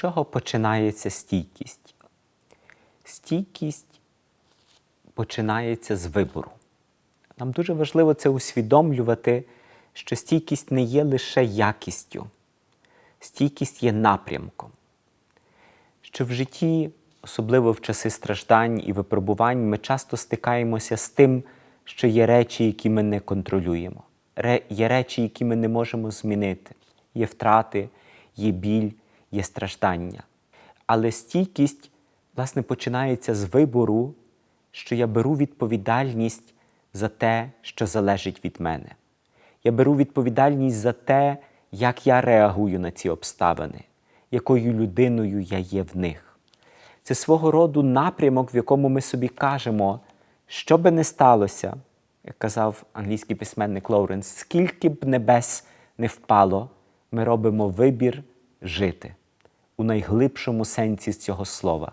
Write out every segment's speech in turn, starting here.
чого починається стійкість? Стійкість починається з вибору. Нам дуже важливо це усвідомлювати, що стійкість не є лише якістю, стійкість є напрямком. Що в житті, особливо в часи страждань і випробувань, ми часто стикаємося з тим, що є речі, які ми не контролюємо, є речі, які ми не можемо змінити, є втрати, є біль, є страждання. Але стійкість, власне, починається з вибору, що я беру відповідальність за те, що залежить від мене. Я беру відповідальність за те, як я реагую на ці обставини, якою людиною я є в них. Це свого роду напрямок, в якому ми собі кажемо, що би не сталося, як казав англійський письменник Лоуренс, скільки б небес не впало, ми робимо вибір жити у найглибшому сенсі з цього слова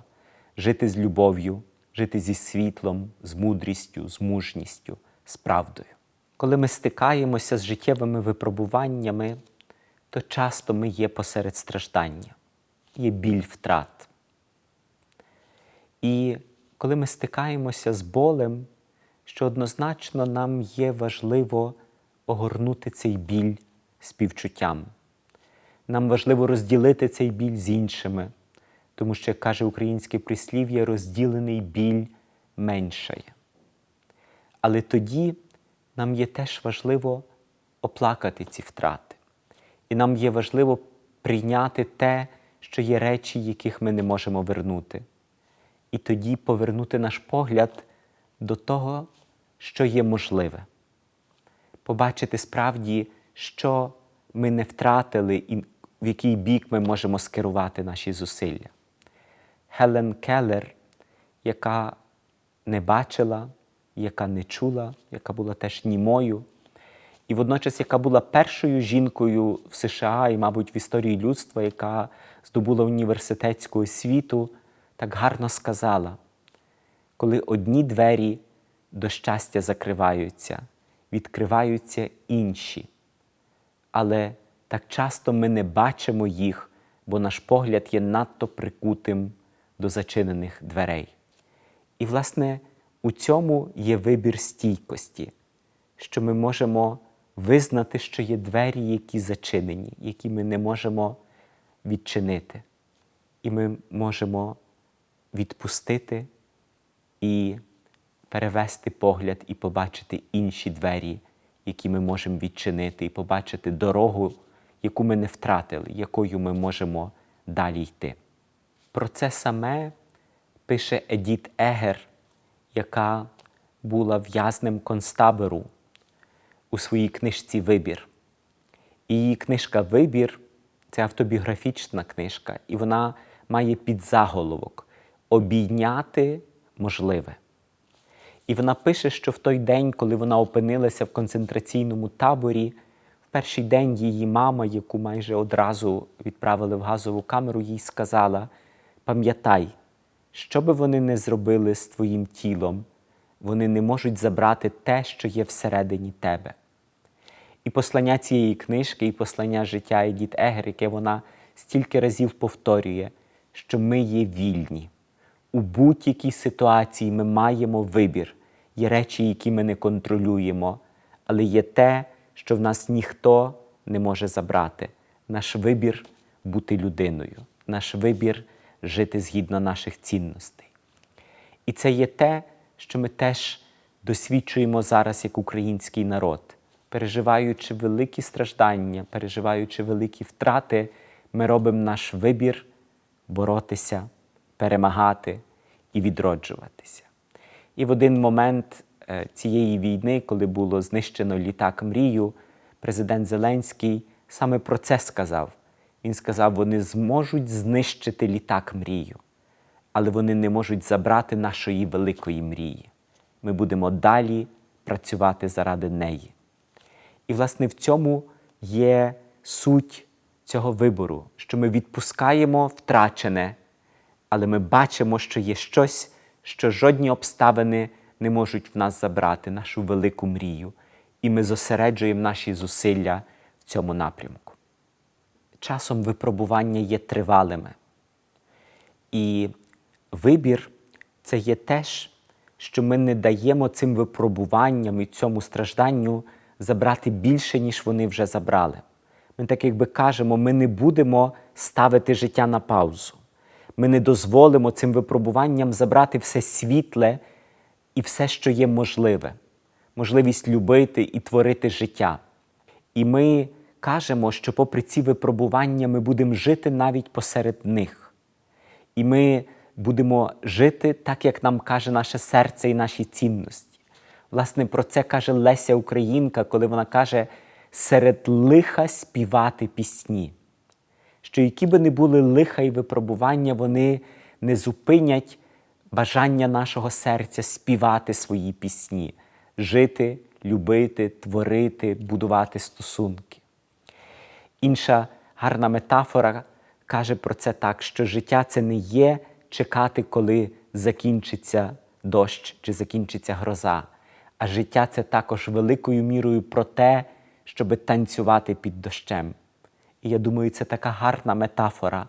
жити з любов'ю, жити зі світлом, з мудрістю, з мужністю, з правдою. Коли ми стикаємося з життєвими випробуваннями, то часто ми є посеред страждання, є біль втрат. І коли ми стикаємося з болем, що однозначно нам є важливо огорнути цей біль співчуттям. Нам важливо розділити цей біль з іншими, тому що, як каже українське прислів'я, розділений біль меншає. Але тоді нам є теж важливо оплакати ці втрати. І нам є важливо прийняти те, що є речі, яких ми не можемо вернути. І тоді повернути наш погляд до того, що є можливе. Побачити справді, що ми не втратили в який бік ми можемо скерувати наші зусилля. Хелен Келлер, яка не бачила, яка не чула, яка була теж німою, і водночас, яка була першою жінкою в США і, мабуть, в історії людства, яка здобула університетську освіту, так гарно сказала: коли одні двері до щастя закриваються, відкриваються інші. Але так часто ми не бачимо їх, бо наш погляд є надто прикутим до зачинених дверей. І, власне, у цьому є вибір стійкості, що ми можемо визнати, що є двері, які зачинені, які ми не можемо відчинити. І ми можемо відпустити і перевести погляд і побачити інші двері, які ми можемо відчинити, і побачити дорогу, яку ми не втратили, якою ми можемо далі йти. Про це саме пише Едіт Егер, яка була в'язнем концтабору у своїй книжці Вибір. І її книжка Вибір це автобіографічна книжка, і вона має підзаголовок Обійняти можливе. І вона пише, що в той день, коли вона опинилася в концентраційному таборі, перший день її мама, яку майже одразу відправили в газову камеру, їй сказала: пам'ятай, що би вони не зробили з твоїм тілом, вони не можуть забрати те, що є всередині тебе. І послання цієї книжки, і послання життя Едіт Егер, яке вона стільки разів повторює, що ми є вільні. У будь-якій ситуації ми маємо вибір. Є речі, які ми не контролюємо, але є те, що в нас ніхто не може забрати. Наш вибір бути людиною, наш вибір жити згідно наших цінностей. І це є те, що ми теж досвідчуємо зараз як український народ. Переживаючи великі страждання, переживаючи великі втрати, ми робимо наш вибір боротися, перемагати і відроджуватися. І в один момент цієї війни, коли було знищено літак Мрію, президент Зеленський саме про це сказав. Він сказав: вони зможуть знищити літак Мрію, але вони не можуть забрати нашої великої мрії. Ми будемо далі працювати заради неї. І, власне, в цьому є суть цього вибору, що ми відпускаємо втрачене, але ми бачимо, що є щось, що жодні обставини не можуть в нас забрати, нашу велику мрію, і ми зосереджуємо наші зусилля в цьому напрямку. Часом випробування є тривалими, І вибір це є теж, що ми не даємо цим випробуванням і цьому стражданню забрати більше, ніж вони вже забрали. Ми так якби кажемо, ми не будемо ставити життя на паузу. Ми не дозволимо цим випробуванням забрати все світле і все, що є можливе, можливість любити і творити життя. І ми кажемо, що попри ці випробування ми будемо жити навіть посеред них. І ми будемо жити так, як нам каже наше серце і наші цінності. Власне, про це каже Леся Українка, коли вона каже серед лиха співати пісні. Що які би не були лиха і випробування, вони не зупинять бажання нашого серця співати свої пісні, жити, любити, творити, будувати стосунки. Інша гарна метафора каже про це так, що життя це не є чекати, коли закінчиться дощ чи закінчиться гроза, а життя це також великою мірою про те, щоб танцювати під дощем. І я думаю, це така гарна метафора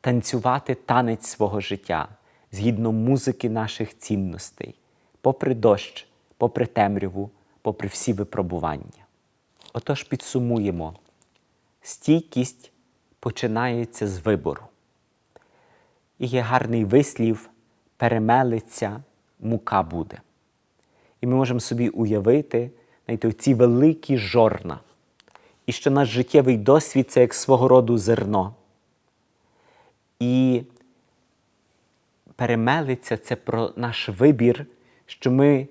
танцювати танець свого життя згідно музики наших цінностей, попри дощ, попри темряву, попри всі випробування. Отож підсумуємо, стійкість починається з вибору. І є гарний вислів, перемелиться, мука буде. І ми можемо собі уявити знаєте, ці великі жорна. І що наш життєвий досвід це як свого роду зерно. І перемелиться це про наш вибір, що ми,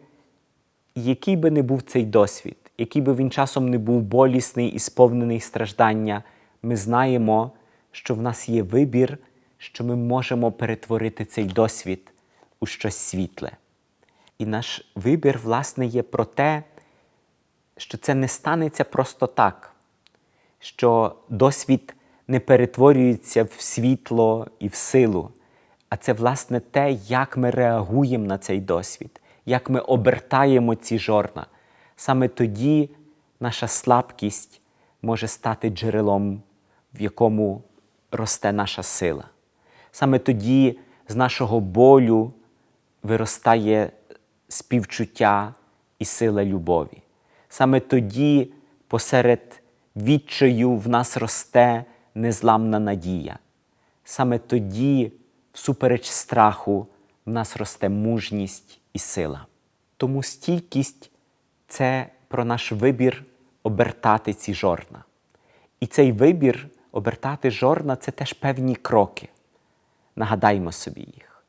який би не був цей досвід, який би він часом не був болісний і сповнений страждання, ми знаємо, що в нас є вибір, що ми можемо перетворити цей досвід у щось світле. І наш вибір, власне, є про те, що це не станеться просто так, що досвід не перетворюється в світло і в силу, а це, власне, те, як ми реагуємо на цей досвід, як ми обертаємо ці жорна. Саме тоді наша слабкість може стати джерелом, в якому росте наша сила. Саме тоді з нашого болю виростає співчуття і сила любові. Саме тоді посеред відчаю в нас росте незламна надія. Саме тоді, всупереч страху, в нас росте мужність і сила. Тому стійкість це про наш вибір обертати ці жорна. І цей вибір обертати жорна це теж певні кроки. Нагадаймо собі їх.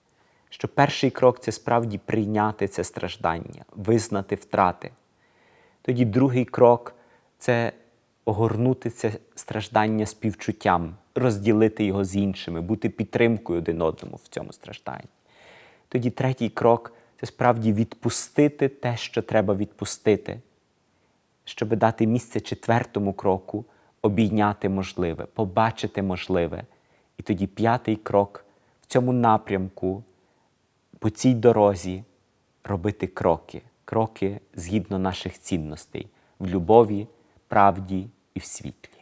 Що перший крок це справді прийняти це страждання, визнати втрати. Тоді другий крок це огорнути це страждання співчуттям, розділити його з іншими, бути підтримкою один одному в цьому стражданні. Тоді третій крок це справді відпустити те, що треба відпустити, щоб дати місце четвертому кроку, обійняти можливе, побачити можливе. І тоді п'ятий крок в цьому напрямку, по цій дорозі робити кроки, кроки згідно наших цінностей в любові, правді і в світлі.